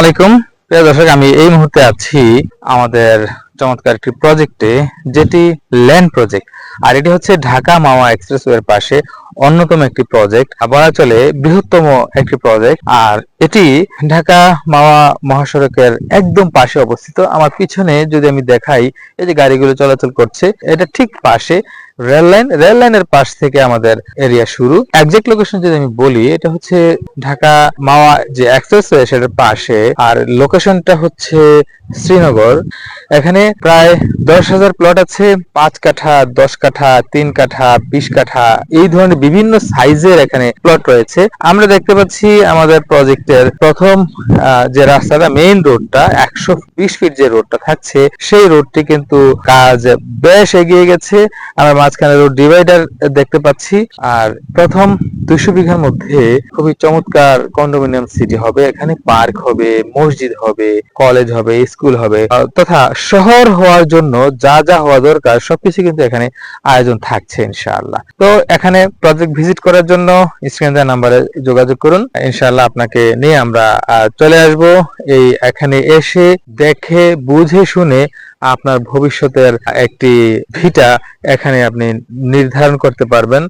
আলাইকুম। প্রিয় দর্শক, আমি এই মুহূর্তে আছি আমাদের চমৎকার একটি প্রজেক্টে, যেটি ল্যান্ড প্রজেক্ট। আর এটি হচ্ছে ঢাকা মাওয়া এক্সপ্রেসওয়ের পাশে অন্যতম একটি প্রজেক্ট বলা চলে বৃহত্তম একটি প্রজেক্ট। আর এটি ঢাকা মাওয়া মহাসড়কের একদম পাশে অবস্থিত। আমার পিছনে যদি আমি দেখাই, এই যে গাড়িগুলো চলাচল করছে, এটা ঠিক পাশে রেল লাইন, রেল লাইনের পাশ থেকে আমাদের এরিয়া শুরু। একজ্যাক্ট লোকেশন যদি আমি বলি, এটা হচ্ছে ঢাকা মাওয়া যে এক্সপ্রেসওয়ে সেটার পাশে। আর লোকেশনটা হচ্ছে শ্রীনগর। এখানে প্রায় দশ হাজার প্লট আছে। পাঁচ কাঠা, দশ কাঠা, তিন কাঠা, বিশ কাঠা, এই ধরনের বিভিন্ন সাইজের এখানে প্লট রয়েছে। আমরা দেখতে পাচ্ছি আমাদের প্রজেক্টের প্রথম যে রাস্তাটা মেইন রোডটা একশো বিশ ফিট যে রোডটা থাকছে, সেই রোডটি কিন্তু কাজ বেশ এগিয়ে গেছে। আমরা মাঝখানে রোড ডিভাইডার দেখতে পাচ্ছি। আর প্রথম দুশো বিঘার মধ্যে খুবই চমৎকার কন্ডোমিনিয়াম সিটি হবে। এখানে পার্ক হবে, মসজিদ হবে কলেজ হবে স্কুল হবে। তথা শহর হওয়ার জন্য যা যা হওয়া দরকার, সবকিছু কিন্তু এখানে আয়োজন থাকছে ইনশাআল্লাহ। তো এখানে প্রজেক্ট ভিজিট করার জন্য স্ক্রিন নাম্বারে যোগাযোগ করুন। ইনশাআল্লাহ আপনাকে নিয়ে আমরা চলে আসব। এই এখানে এসে দেখে, বুঝে শুনে আপনার ভবিষ্যতের একটি ভিটা এখানে আপনি নির্ধারণ করতে পারবেন,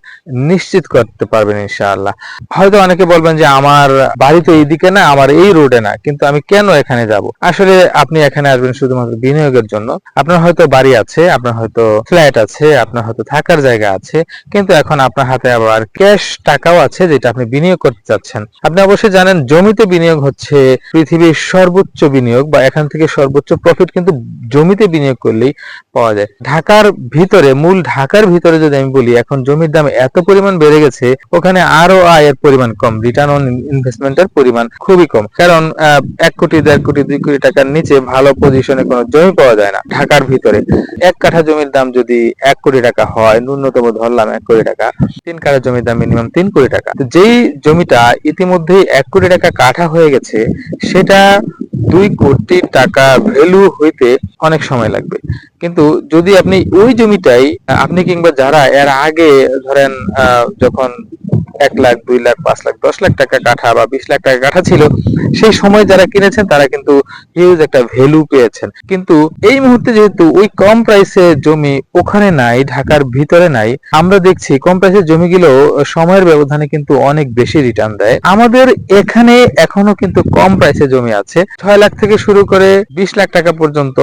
নিশ্চিত করতে পারবেন ইনশাআল্লাহ। হয়তো অনেকে বলবেন যে আমার বাড়ি তো এইদিকে না, আমার এই রোডে না, কিন্তু আমি কেন এখানে যাব? আসলে আপনি এখানে আসবেন শুধুমাত্র বিনিয়োগের জন্য। আপনার হয়তো বাড়ি আছে, আপনার হয়তো ফ্ল্যাট আছে, আপনার হয়তো থাকার জায়গা আছে, কিন্তু এখন আপনার হাতে আবার ক্যাশ টাকাও আছে যেটা আপনি বিনিয়োগ করতে চাচ্ছেন। আপনি অবশ্যই জানেন, জমিতে বিনিয়োগ হচ্ছে পৃথিবীর সর্বোচ্চ বিনিয়োগ বা এখান থেকে সর্বোচ্চ প্রফিট কিন্তু জমিতে বিনিয়োগ করলেই পাওয়া যায়। ঢাকার ভিতরে, মূল ঢাকার ভিতরে যদি আমি বলি, এখন জমির দাম এত পরিমাণ বেড়ে গেছে, ওখানে আরও আয়ের পরিমাণ কম রিটার্ন অন ইনভেস্টমেন্টের পরিমাণ খুবই কম। কারণ এক কোটি, দেড় কোটি, দুই কোটি টাকার নিচে ভালো পজিশনে কোনো জমি পাওয়া যায় না ঢাকার ভিতরে। এক কাঠা জমির দাম যদি এক কোটি টাকা হয়, ন্যূনতম ধরলাম এক কোটি টাকা, তিন কাঠা জমির দাম মিনিমাম তিন কোটি টাকা। যেই জমিটা ইতিমধ্যেই এক কোটি টাকা কাঠা হয়ে গেছে, সেটা দুই কোটি টাকা ভ্যালু হইতে অনেক সময় লাগবে। কিন্তু যদি আপনি ওই জমিটাই, আপনি কিংবা যারা এর আগে ধরেন যখন এক লাখ, দুই লাখ, পাঁচ লাখ, দশ লাখ টাকা কাঠা বা বিশ লাখ টাকা কাঠা ছিল, সেই সময় যারা কিনেছেন তারা কিন্তু হিউজ একটা ভ্যালু পেয়েছেন। কিন্তু এই মুহূর্তে যেহেতু ওই কম প্রাইসে জমি ওখানে নাই, ঢাকার ভিতরে নাই, আমরা দেখছি কম প্রাইসের জমিগুলো সময়ের ব্যবধানে কিন্তু অনেক বেশি রিটার্ন দেয়। আমাদের এখানে এখনও কিন্তু কম প্রাইসে জমি আছে। ছয় লাখ থেকে শুরু করে বিশ লাখ টাকা পর্যন্ত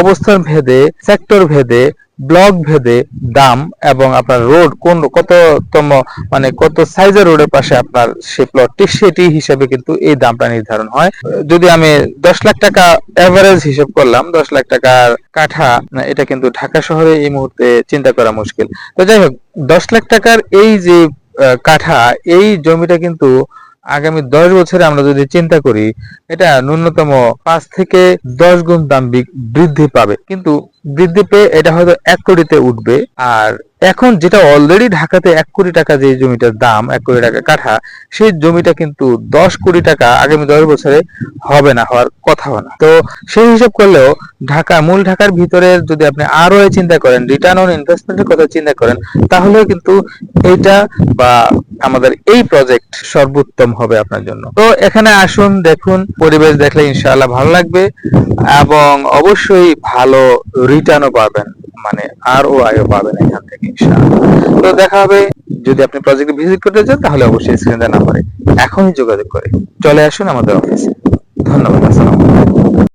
অবস্থান ভেদে সেক্টর ভেদে ব্লক ভেদে, দাম এবং আপনার রোড কোন, কততম মানে কত সাইজের রোডের পাশে আপনার সে প্লটটি সেটি হিসেবে কিন্তু এই দামটা নির্ধারণ হয়। যদি আমি দশ লাখ টাকা এভারেজ হিসেব করলাম, দশ লাখ টাকার কাঠা এটা কিন্তু ঢাকা শহরে এই মুহূর্তে চিন্তা করা মুশকিল। তো যাই হোক, দশ লাখ টাকার এই যে কাঠা, এই জমিটা কিন্তু আগামী দশ বছরে আমরা যদি চিন্তা করি, এটা ন্যূনতম পাঁচ থেকে দশ গুণ দাম বৃদ্ধি পাবে। কিন্তু বৃদ্ধি পেয়ে এটা হয়তো এক কোটিতে উঠবে। আর এখন যেটা অলরেডি ঢাকাতে এক কোটি টাকা যে জমিটার দাম, এক কোটি টাকা কাঠা, সেই জমিটা কিন্তু দশ কোটি টাকা আগামী দশ বছরে হবে না, হওয়ার কথা না। তো সেই হিসাব করলেও ঢাকা, মূল ঢাকার ভিতরে যদি আপনি আরও চিন্তা করেন রিটার্ন অন ইনভেস্টমেন্টের কথা চিন্তা করেন তাহলে কিন্তু এইটা বা আমাদের এই প্রজেক্ট সর্বোত্তম হবে আপনার জন্য। তো এখানে আসুন, দেখুন, পরিবেশ দেখলে ইনশাআল্লাহ ভালো লাগবে এবং অবশ্যই ভালো রিটার্নও পাবেন মানে আর ও আয়ও পাবেন এখান থেকে। তো দেখা হবে। যদি আপনি প্রজেক্টে ভিজিট করতে চান, তাহলে অবশ্যই স্ক্রিনে দেওয়া নাম্বারে এখনই যোগাযোগ করে। চলে আসুন আমাদের অফিসে ধন্যবাদ, আসসালামু